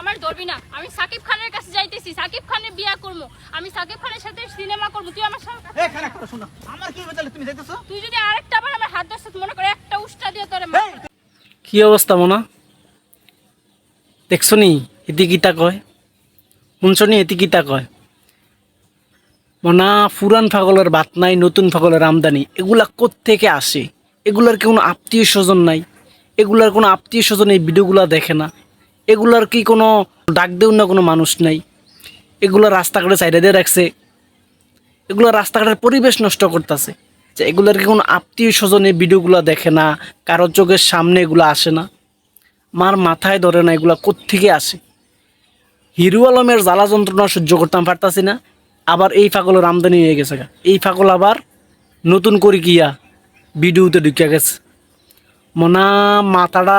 আমার ধরবি না। আমি সাকিব খানের কাছে যাইতেছি সাকিব খানের বিয়া করব। আমি সাকিব খানের সাথে সিনেমা করব তুই আমার সাথে এই খারাপ কথা শোনো আমার কি বলতে তুমি যাইতেছো? তুই যদি আরেকটা বার আমার হাত মনে করে একটা উষ্টা দিয়ে তোরে কি অবস্থা মনা? দেখছ নি? এটি কিতা কয়? শুনছ নি? এটি কিতা কয়? মনা পুরান ফাগলের বাত নাই নতুন ফাগলের আমদানি। এগুলা থেকে আসে? এগুলার কোনো আত্মীয় স্বজন নাই? এগুলার কোনো আত্মীয় স্বজন এই ভিডিওগুলা দেখে না। এগুলার কি কোনো ডাক দেও না কোনো মানুষ নাই? এগুলো রাস্তাঘাটে সাইডে দিয়ে রাখছে। এগুলো রাস্তাঘাটের পরিবেশ নষ্ট করতেছে। যে এগুলার কি কোনো আত্মীয় স্বজন এই ভিডিওগুলো দেখে না? কারও চোখের সামনে এগুলো আসে না। মার মাথায় ধরে না এগুলো কোত্থেকে আসে? হিরু আলমের জ্বালা যন্ত্রণা সহ্য করতাম পারতাছি না। আবার এই ফাগলের আমদানি হয়ে গেছে এই ফাগল আবার নতুন করে গিয়া ভিডিওতে ঢুকিয়া গেছে। মনা মাথাটা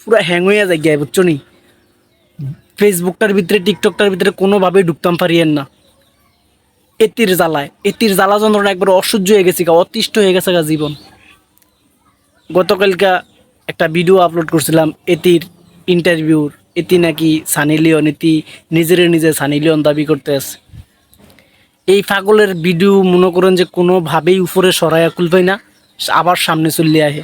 পুরো হ্যাং হয়ে যায় গিয়া, বুঝছ নি? ফেসবুকটার ভিতরে টিকটকটার ভিতরে কোনোভাবেই ঢুকতাম পারিয়েন না। এতির জ্বালায়। এতির জ্বালা যন্ত্রণা একবার অসহ্য হয়ে গেছে গা, অতিষ্ঠ হয়ে গেছে গা জীবন। গতকালকা একটা ভিডিও আপলোড করছিলাম, এতির ইন্টারভিউর এতি নাকি সানি লিওন, এতি নিজেরে নিজে সানি লিওন দাবি করতে আছে। এই পাগলের ভিডিও মনে করেন যে কোনোভাবেই উপরে সরাইয়া খুলবে না, আবার সামনে চললে আহে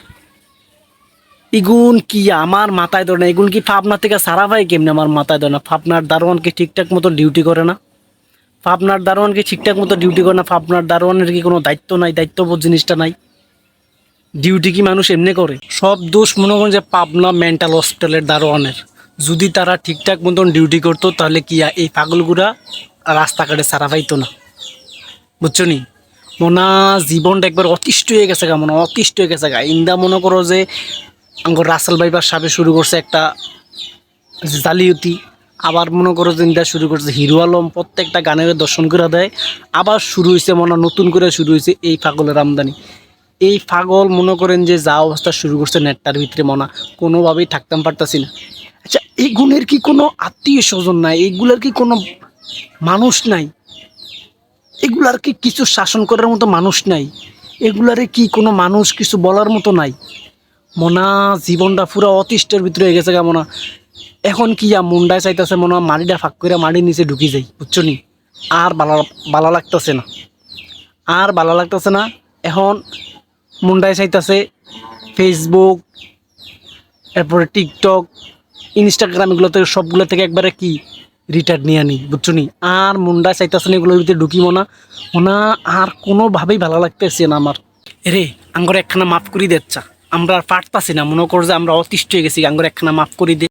ইগুন কি আমার মাথায় ধরে না? এগুন কি ফাপনা থেকে সারা ভাই কেমনে আমার মাথায় ধরে না? ফাপনার দারোয়ানকে ঠিকঠাক মতো ডিউটি করে না? ফাপনার দারোয়ানকে ঠিকঠাক মতো ডিউটি করে না? ফাপনার দারোয়ানের কি কোনো দায়িত্ব নাই, দায়িত্ববোধ জিনিসটা নাই? ডিউটি কি মানুষ এমনি করে? সব দোষ মনে করেন যে পাবনা মেন্টাল হসপিটালের দারোয়ানের। যদি তারা ঠিকঠাক মতন ডিউটি করতো, তাহলে কি এই পাগলগুড়া রাস্তাঘাটে সারা পাইতো না? বুঝছ নি? মনা জীবনটা একবার অতিষ্ঠ হয়ে গেছে গা, মনে অতিষ্ঠ হয়ে গেছে গা। ইন্দা মনে করো যে আঙ্গর রাসেল বাইবার সাবে শুরু করছে একটা জালিয়াতি। আবার মনে করো যে ইন্দা শুরু করছে হিরো আলম, প্রত্যেকটা গানের দর্শন করে দেয়। আবার শুরু হয়েছে মনে নতুন করে শুরু হয়েছে এই পাগলের আমদানি। এই পাগল মনে করেন যে যা অবস্থা শুরু করছে নেটটার ভিতরে মনা কোনোভাবেই থাকতাম পারতাছি না। আচ্ছা এই গুণের কি কোনো আত্মীয় স্বজন নাই? এইগুলার কি কোনো মানুষ নাই? এগুলার কি কিছু শাসন করার মতো মানুষ নাই? এগুলারে কি কোনো মানুষ কিছু বলার মতো নাই? মনা, জীবনটা পুরো অতিষ্ঠের ভিতরে হয়ে গেছে গা মনা। এখন কি আর মুন্ডায় চাইতেছে মনে হয় মাটিটা ফাঁক করে মাটির নিচে ঢুকি যাই, বুঝছ নি? আর বালা বালা লাগতেছে না। আর ভালো লাগতেছে না, এখন মুন্ডায় চাইতেছে ফেসবুক এরপরে টিকটক ইনস্টাগ্রাম এগুলো থেকে সবগুলো থেকে একবারে কি রিটার্ন নিয়ে আনি, বুঝছ নি? আর মুন্ডা চাইতেছে না, এগুলোর ভিতরে ঢুকি মনা। ওনা আর কোনোভাবেই ভালো লাগতেছে না আমার। রে আঙ্গর একখানা মাফ করি দিচ্ছা আমরা আর পারতাছি না। মনে কর যে আমরা অতিষ্ঠ হয়ে গেছি, আঙ্গুর একখানা মাফ করে দে।